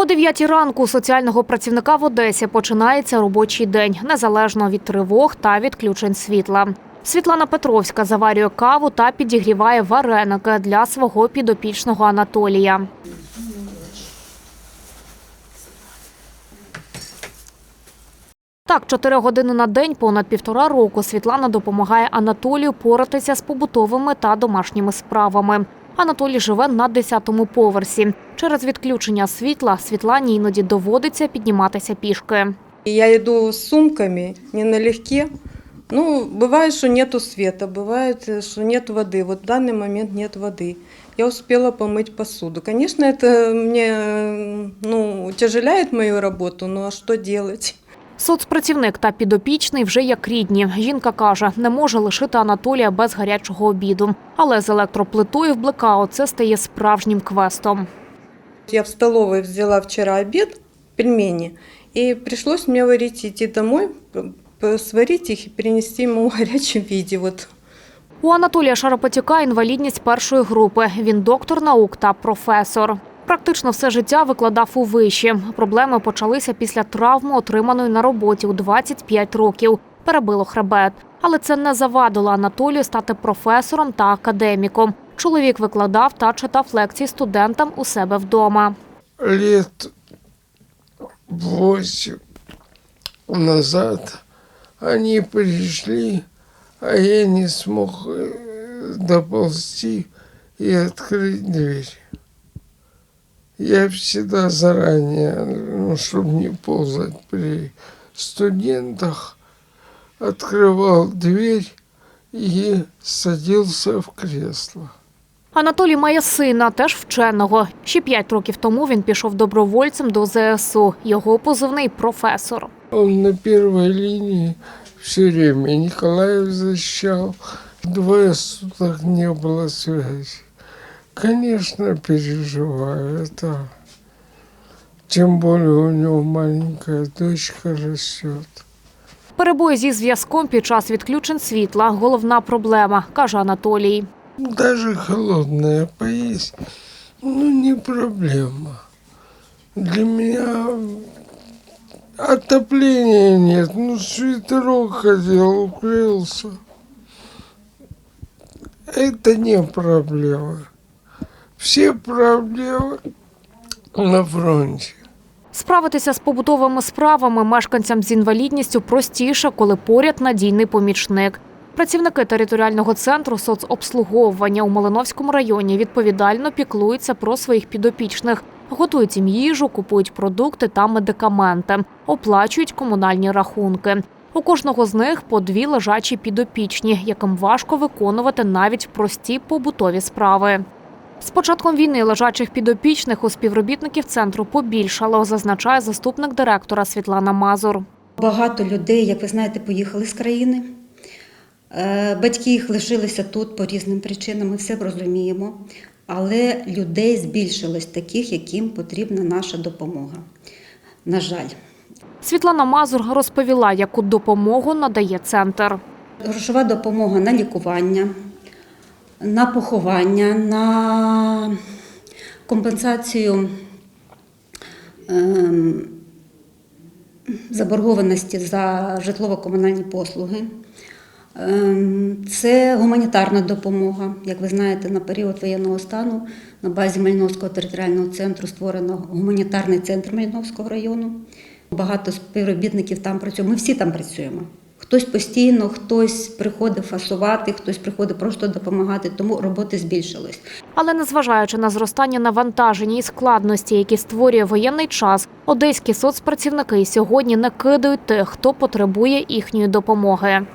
О 9 ранку соціального працівника в Одесі починається робочий день, незалежно від тривог та відключень світла. Світлана Петровська заварює каву та підігріває вареники для свого підопічного Анатолія. Так, чотири години на день, понад півтора року Світлана допомагає Анатолію поратися з побутовими та домашніми справами. Анатолій живе на 10-му поверсі. Через відключення світла Світлані іноді доводиться підніматися пішки. И Я иду с сумками, не налегке. Ну, бывает, что нету света, бывает, э, что нет воды. Вот в данный момент нет воды. Я успела помыть посуду. Конечно, это мне э, ну, утяжеляет мою работу, ну а что делать? Соцпрацівник та підопічний вже як рідні. Жінка каже, не може лишити Анатолія без гарячого обіду. Але з електроплитою в блекаут це стає справжнім квестом. Я в столовой взяла вчера обед, пельмени, и пришлось мне варить, идти домой, п- п- сварить их и принести ему в горячем виде. Вот У Анатолія Шарапатюка інвалідність першої групи. Він доктор наук та професор. Практично все життя викладав у виші. Проблеми почалися після травми, отриманої на роботі у 25 років. Перебило хребет. Але це не завадило Анатолію стати професором та академіком. Чоловік викладав та читав лекції студентам у себе вдома. лет восемь назад они пришли, а я не смог э, доползти и открыть дверь. Я всегда заранее, ну, чтобы не ползать при студентах, открывал дверь и садился в кресло. Анатолій має сина, теж вченого. Ще п'ять років тому він пішов добровольцем до ЗСУ. Його позивний професор. Он на первой линии все время Николаев защищал. Двое суток не было связи. Конечно, переживаю это. Тем более у него маленькая дочка растет. Перебої зі зв'язком під час відключень світла головна проблема, каже Анатолій. Даже холодное поесть, ну, не проблема. Для меня отопления нет. Ну, свитерок хотел, укрылся. Это не проблема. Все проблемы на фронте. Справитися з побутовими справами мешканцям з інвалідністю простіше, коли поряд надійний помічник. Працівники територіального центру соцобслуговування у Малиновському районі відповідально піклуються про своїх підопічних, готують їм їжу, купують продукти та медикаменти, оплачують комунальні рахунки. У кожного з них по дві лежачі підопічні, яким важко виконувати навіть прості побутові справи. З початком війни лежачих підопічних у співробітників центру побільшало, зазначає заступник директора Світлана Мазур. Багато людей, як ви знаєте, поїхали з країни. Е, Батьки їх лишилися тут по різним причинам, ми все розуміємо. Але людей збільшилось таких, яким потрібна наша допомога. На жаль, Світлана Мазур розповіла, яку допомогу надає центр. грошова допомога на лікування, на поховання, на компенсацію ем, заборгованості за житлово-комунальні послуги. Ем, Це гуманітарна допомога. Як ви знаєте, на період воєнного стану на базі Мальновського територіального центру створено гуманітарний центр Мальновського району. Багато співробітників там працює. Ми всі там працюємо. Хтось постійно, хтось приходить фасувати, хтось приходить просто допомагати, тому роботи збільшилось. Але незважаючи на зростання навантаження і складності, які створює воєнний час, одеські соцпрацівники сьогодні не кидають тих, хто потребує їхньої допомоги.